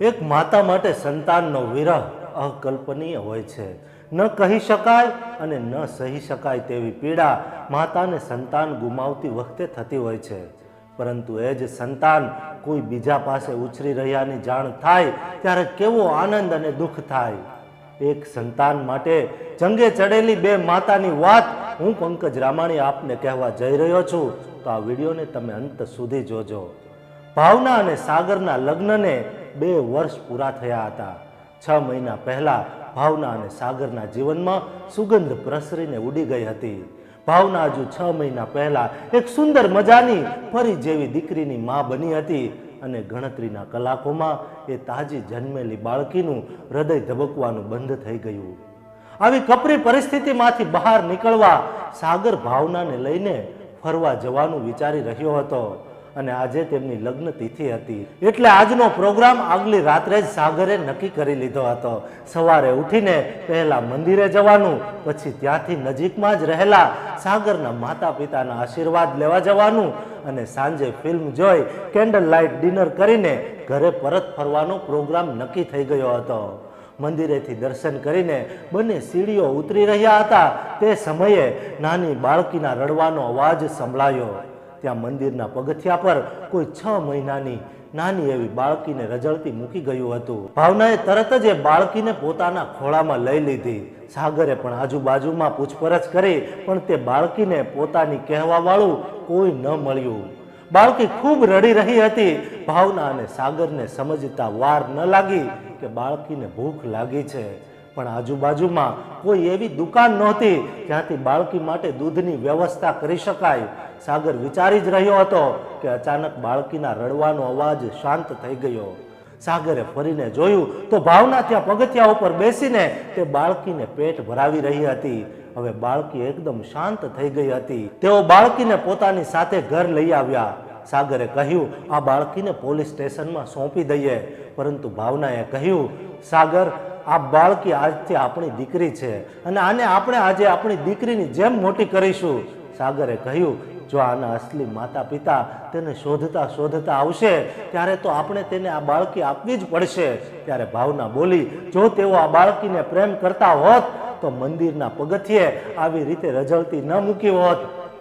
એક માતા માટે સંતાનનો વિરહ અકલ્પનીય હોય છે. ન કહી શકાય અને ન સહી શકાય તેવી પીડા માતાને સંતાન ગુમાવતી વખતે થતી હોય છે. પરંતુ એ જ સંતાન કોઈ બીજા પાસે ઉછરી રહ્યાની જાણ થાય ત્યારે કેવો આનંદ અને દુઃખ થાય. એક સંતાન માટે જંગે ચડેલી બે માતાની વાત હું પંકજ રામાણી આપને કહેવા જઈ રહ્યો છું. તો આ વિડીયોને તમે અંત સુધી જોજો. ભાવના અને સાગરના લગ્નને બે વર્ષ પૂરા થયા હતા. છ મહિના પહેલા ભાવના અને સાગરના જીવનમાં સુગંધ પ્રસરીને ઉડી ગઈ હતી. ભાવના હજુ છ મહિના પહેલા એક સુંદર મજાની ફરી જેવી દીકરીની મા બની હતી અને ગણતરીના કલાકોમાં એ તાજી જન્મેલી બાળકીનું હૃદય ધબકવાનું બંધ થઈ ગયું. આવી કપરી પરિસ્થિતિમાંથી બહાર નીકળવા સાગર ભાવનાને લઈને ફરવા જવાનું વિચારી રહ્યો હતો. અને આજે તેમની લગ્ન તિથિ હતી. એટલે આજનો પ્રોગ્રામ આગલી રાત્રે જ સાગરે નક્કી કરી લીધો હતો. સવારે ઉઠીને પહેલા મંદિરે જવાનું, પછી ત્યાંથી નજીકમાં જ રહેલા સાગરના માતા પિતાના આશીર્વાદ લેવા જવાનું અને સાંજે ફિલ્મ જોઈ, કેન્ડલ લાઇટ ડિનર કરીને ઘરે પરત ફરવાનો પ્રોગ્રામ નક્કી થઈ ગયો હતો. મંદિરેથી દર્શન કરીને બંને સીડીઓ ઉતરી રહ્યા હતા. તે સમયે નાની બાળકીના રડવાનો અવાજ સંભળાયો. ત્યાં મંદિરના પગથિયા પર કોઈ છ મહિનાની નાની એવી બાળકીને રજળતી મૂકી ગયું હતું. ભાવનાએ તરત જ એ બાળકીને પોતાના ખોળામાં લઈ લીધી. સાગરે પણ આજુબાજુમાં પૂછપરછ કરી, પણ તે બાળકીને પોતાની કહેવાવાળું કોઈ ન મળ્યું. બાળકી ખૂબ રડી રહી હતી. ભાવના અને સાગરને સમજતા વાર ન લાગી કે બાળકીને ભૂખ લાગી છે. પણ આજુબાજુમાં કોઈ એવી દુકાન નહોતી જ્યાંથી બાળકી માટે દૂધની વ્યવસ્થા કરી શકાય. સાગર વિચારી જ રહ્યો હતો કે અચાનક બાળકીના રડવાનો અવાજ શાંત થઈ ગયો. સાગરે ફરીને જોયું તો ભાવના ત્યાં પગથિયા ઉપર બેસીને તે બાળકીને પેટ ભરાવી રહી હતી. હવે બાળકી એકદમ શાંત થઈ ગઈ હતી. તેઓ બાળકીને પોતાની સાથે ઘર લઈ આવ્યા. સાગરે કહ્યું, આ બાળકીને પોલીસ સ્ટેશનમાં સોંપી દઈએ. પરંતુ ભાવનાએ કહ્યું, સાગર આ બાળકી આજથી આપણી દીકરી છે. અને આને આપણે આજે આપણી દીકરીની જેમ મોટી કરીશું. સાગરે કહ્યું, જો આના અસલી માતા પિતા તેને શોધતા શોધતા આવશે, ત્યારે તો આપણે તેને આ બાળકી આપવી જ પડશે. ત્યારે ભાવના બોલી, જો તેઓ આ બાળકીને પ્રેમ કરતા હોત, તો મંદિરના પગથિયે આવી રીતે રજળતી ન મૂકી હોત.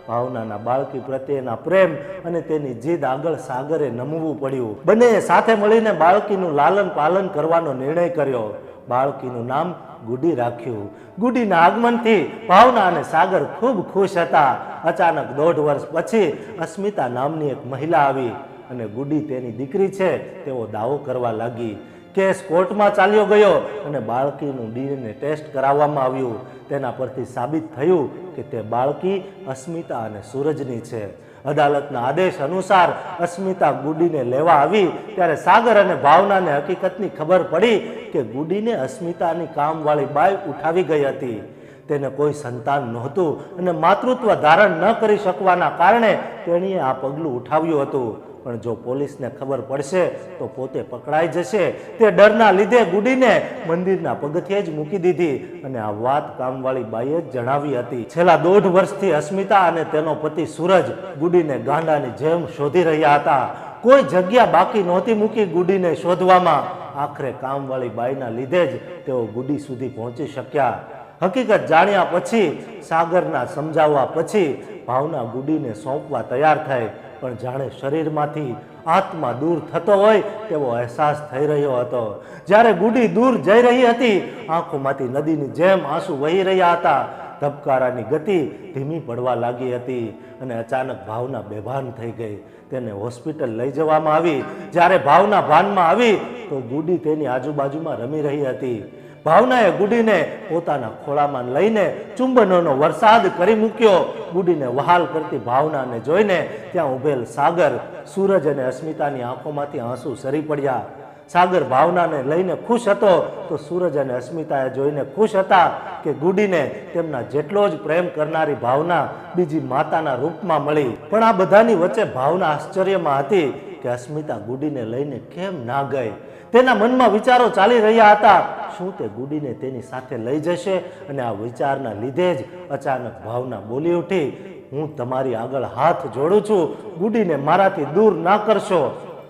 ભાવનાના બાળકી પ્રત્યેના પ્રેમ અને તેની જીદ આગળ સાગરે નમવું પડ્યું. બંને સાથે મળીને બાળકીનું લાલન પાલન કરવાનો નિર્ણય કર્યો. બાળકીનું નામ ગુડી રાખ્યું. ગુડીના આગમનથી ભાવના અને સાગર ખૂબ ખુશ હતા. અચાનક દોઢ વર્ષ પછી અસ્મિતા નામની એક મહિલા આવી અને ગુડી તેની દીકરી છે તેવો દાવો કરવા લાગી. કેસ કોર્ટમાં ચાલ્યો ગયો અને બાળકીનું ડીએનએ ટેસ્ટ કરાવવામાં આવ્યું. તેના પરથી સાબિત થયું કે તે બાળકી અસ્મિતા અને સૂરજની છે. અદાલતના આદેશ અનુસાર અસ્મિતા ગુડીને લેવા આવી, ત્યારે સાગર અને ભાવનાને હકીકતની ખબર પડી કે ગુડીને અસ્મિતાની કામવાળી બાઈ ઉઠાવી ગઈ હતી. તેને કોઈ સંતાન નહોતું અને માતૃત્વ ધારણ ન કરી શકવાના કારણે તેણીએ આ પગલું ઉઠાવ્યું હતું. પણ જો પોલીસને ખબર પડશે, તો પોતે પકડાઈ જશે. તે ડરના લીધે ગુડીને મંદિરના પગથિયે જ મૂકી દીધી અને આ વાત કામવાળી બાઈએ જણાવી હતી. છેલ્લા દોઢ વર્ષથી અસ્મિતા અને તેનો પતિ સૂરજ ગુડીને ગાંડાની જેમ શોધી રહ્યા હતા. કોઈ જગ્યા બાકી નહોતી મૂકી ગુડીને શોધવામાં. આખરે કામવાળી બાઈના લીધે જ તેઓ ગુડી સુધી પહોંચી શક્યા. હકીકત જાણ્યા પછી, સાગરના સમજાવવા પછી ભાવના ગુડીને સોંપવા તૈયાર થઈ. પણ જાણે શરીરમાંથી આત્મા દૂર થતો હોય તેવો અહેસાસ થઈ રહ્યો હતો. જ્યારે ગુડી દૂર જઈ રહી હતી, આંખોમાંથી નદીની જેમ આંસુ વહી રહ્યા હતા. ધબકારાની ગતિ ધીમી પડવા લાગી હતી અને અચાનક ભાવના બેભાન થઈ ગઈ. તેને હોસ્પિટલ લઈ જવામાં આવી. જ્યારે ભાવના ભાનમાં આવી, તો ગુડી તેની આજુબાજુમાં રમી રહી હતી. ભાવનાએ ગુડીને પોતાના ખોળામાં લઈને ચુંબનોનો વરસાદ કરી મૂક્યો. ગુડીને વહાલ કરતી ભાવનાને જોઈને ત્યાં ઉભેલ સાગર, સૂરજ અને અસ્મિતાની આંખોમાંથી આંસુ સરી પડ્યા. સાગર ભાવનાને લઈને ખુશ હતો, તો સૂરજ અને અસ્મિતાએ જોઈને ખુશ હતા કે ગુડીને તેમના જેટલો જ પ્રેમ કરનારી ભાવના બીજી માતાના રૂપમાં મળી. પણ આ બધાની વચ્ચે ભાવના આશ્ચર્યમાં હતી કે અસ્મિતા ગુડીને લઈને કેમ ના ગઈ? તેના મનમાં વિચારો ચાલી રહ્યા હતા, શું તે ગુડીને તેની સાથે લઈ જશે? અને આ વિચારના લીધે જ અચાનક ભાવના બોલી ઉઠી, હું તમારી આગળ હાથ જોડું છું, ગુડીને મારાથી દૂર ના કરશો.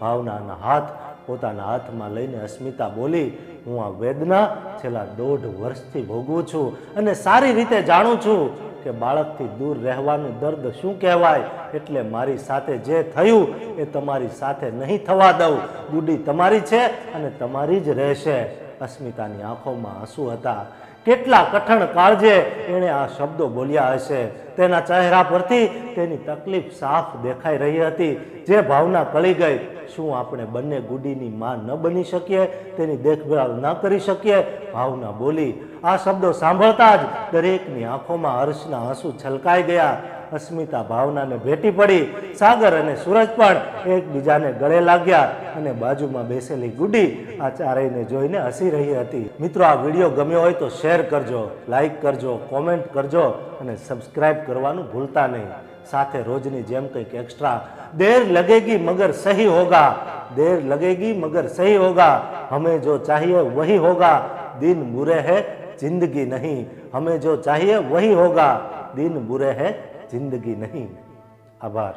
ભાવનાના હાથ પોતાના હાથમાં લઈને અસ્મિતા બોલી, હું આ વેદના છેલ્લા દોઢ વર્ષથી ભોગવું છું અને સારી રીતે જાણું છું કે બાળકથી દૂર રહેવાનું દર્દ શું કહેવાય, એટલે મારી સાથે જે થયું એ તમારી સાથે નહીં થવા દઉં. ગુડી તમારી છે અને તમારી જ રહેશે. અસ્મિતાની આંખોમાં આંસુ હતા. કેટલા કઠણ કાળજે એણે આ શબ્દો બોલ્યા હશે. તેના ચહેરા પરથી તેની તકલીફ સાફ દેખાઈ રહી હતી. જે ભાવના કળી ગઈ શું આપણે બંને ગુડીની માં ન બની શકીએ, તેની દેખભાળ ન કરી શકીએ? ભાવના બોલી, આ શબ્દો સાંભળતા જ દરેકની આંખોમાં હર્ષના આંસુ છલકાઈ ગયા. અસ્મિતા ભાવનાને ભેટી પડી. સાગર અને સૂરજ પણ એકબીજાને ગળે લાગ્યા અને બાજુમાં બેસેલી ગુડી આ ચારેયને જોઈને હસી રહી હતી. મિત્રો, આ વીડિયો ગમ્યો હોય તો શેર કરજો, લાઈક કરજો, કોમેન્ટ કરજો અને સબસ્ક્રાઈબ કરવાનું ભૂલતા નહીં. સાથે રોજની જેમ કંઈક એક્સ્ટ્રા देर लगेगी मगर सही होगा देर लगेगी मगर सही होगा हमें जो चाहिए वही होगा दिन बुरे है जिंदगी नहीं हमें जो चाहिए वही होगा दिन बुरे है जिंदगी नहीं आभार